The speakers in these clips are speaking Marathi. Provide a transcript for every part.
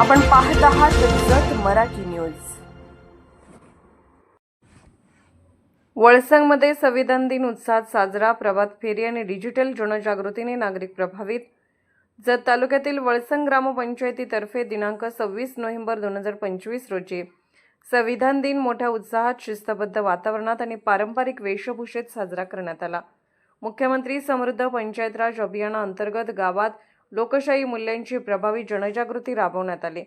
आपण पाहत आहात जत मराठी न्यूज. वळसंगमध्ये संविधान दिन उत्साहात साजरा प्रभात फेरी आणि डिजिटल जनजागृतीने नागरिक प्रभावित. जत तालुक्यातील वळसंग ग्रामपंचायतीतर्फे दिनांक सव्वीस नोव्हेंबर दोन हजार पंचवीस रोजी संविधान दिन मोठ्या उत्साहात शिस्तबद्ध वातावरणात आणि पारंपरिक वेशभूषेत साजरा करण्यात आला. मुख्यमंत्री समृद्ध पंचायत राज अभियानाअंतर्गत गावात लोकशाही मूल्यांची प्रभावी जनजागृती राबवण्यात आली.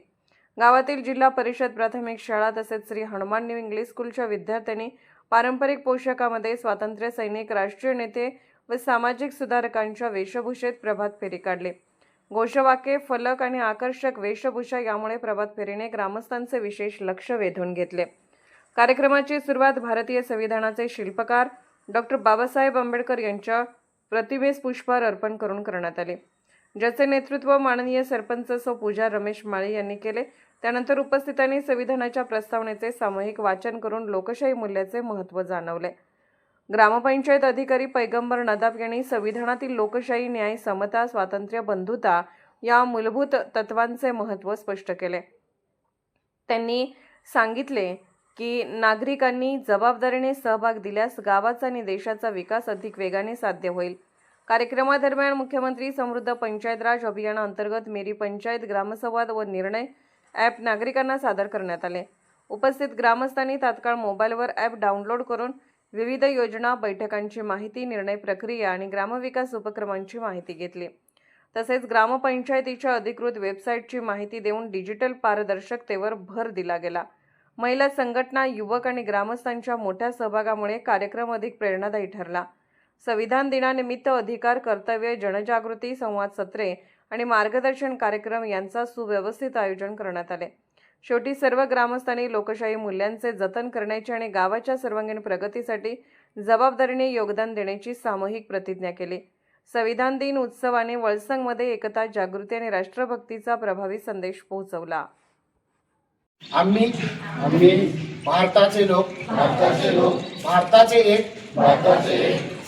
गावातील जिल्हा परिषद प्राथमिक शाळा तसेच श्री हनुमान न्यू इंग्लिश स्कूलच्या विद्यार्थ्यांनी पारंपरिक पोशाखामध्ये स्वातंत्र्य सैनिक राष्ट्रीय नेते व सामाजिक सुधारकांच्या वेशभूषेत प्रभात फेरी काढली. घोषवाक्ये फलक आणि आकर्षक वेशभूषा यामुळे प्रभात फेरीने ग्रामस्थांचे विशेष लक्ष वेधून घेतले. कार्यक्रमाची सुरुवात भारतीय संविधानाचे शिल्पकार डॉक्टर बाबासाहेब आंबेडकर यांच्या प्रतिमेस पुष्पहार अर्पण करून करण्यात आले. ज्याचे नेतृत्व माननीय सरपंच सो पूजा रमेश माळे यांनी केले. त्यानंतर उपस्थितांनी संविधानाच्या प्रस्तावनेचे सामूहिक वाचन करून लोकशाही मूल्याचे महत्त्व जाणवले. ग्रामपंचायत अधिकारी पैगंबर नदाब यांनी संविधानातील लोकशाही न्याय समता स्वातंत्र्य बंधुता या मूलभूत तत्वांचे महत्त्व स्पष्ट केले. त्यांनी सांगितले की नागरिकांनी जबाबदारीने सहभाग दिल्यास गावाचा आणि देशाचा विकास अधिक वेगाने साध्य होईल. कार्यक्रमादरम्यान मुख्यमंत्री समृद्ध पंचायत राज अभियानाअंतर्गत मेरी पंचायत ग्रामसंवाद व निर्णय ॲप नागरिकांना सादर करण्यात आले. उपस्थित ग्रामस्थांनी तात्काळ मोबाईलवर ॲप डाउनलोड करून विविध योजना बैठकांची माहिती निर्णय प्रक्रिया आणि ग्रामविकास उपक्रमांची माहिती घेतली. तसेच ग्रामपंचायतीच्या अधिकृत वेबसाईटची माहिती देऊन डिजिटल पारदर्शकतेवर भर दिला गेला. महिला संघटना युवक आणि ग्रामस्थांच्या मोठ्या सहभागामुळे कार्यक्रम अधिक प्रेरणादायी ठरला. संविधान दिनानिमित्त अधिकार कर्तव्य जनजागृती संवाद सत्रे आणि मार्गदर्शन कार्यक्रम यांचा सुव्यवस्थित आयोजन करण्यात आले. शेवटी सर्व ग्रामस्थांनी लोकशाही मूल्यांचे जतन करण्याची आणि गावाच्या सर्वांगीण प्रगतीसाठी जबाबदारीने योगदान देण्याची सामूहिक प्रतिज्ञा केली. संविधान दिन उत्सवाने वळसंगमध्ये एकता जागृती आणि राष्ट्रभक्तीचा प्रभावी संदेश पोहोचवला. आम्ही आम्ही भारताचे लोक भारताचे लोक भारताचे एक भारताचे एक.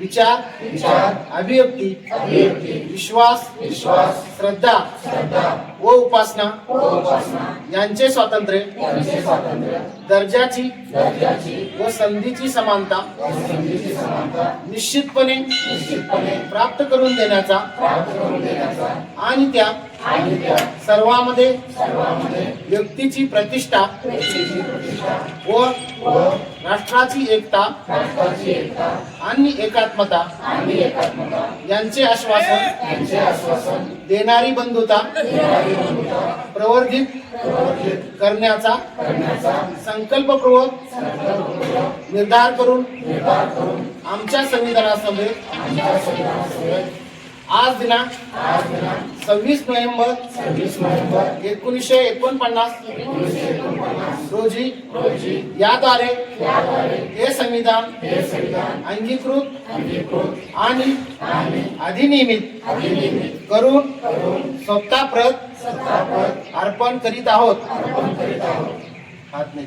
विचार विचार अभिव्यक्ती विश्वास विश्वास. श्रद्धा श्रद्धा. व उपासना. व उपासना. यांचे स्वातंत्र्य. दर्जाची व संधीची समानता. व संधीची समानता. निश्चितपणे प्राप्त करून देण्याचा. आणि त्या आणि सर्वांमध्ये व्यक्तीची प्रतिष्ठा व राष्ट्राची एकता आणि एकात्मता यांचे आश्वासन देणारी बंधुता प्रवर्धित करण्याचा संकल्पपूर्वक निर्धार करून आमच्या संविधानासमवेत आज दिनांक दिनांक सव्वीस नोव्हेंबर एकोणीसशे एकोणपन्नास रोजी याद्वारे हे संविधान अंगीकृत आणि अधिनियमित करून स्वतः प्रत स्वतः प्रत अर्पण करीत आहोत. अर्पण करीत आहोत. हात नाही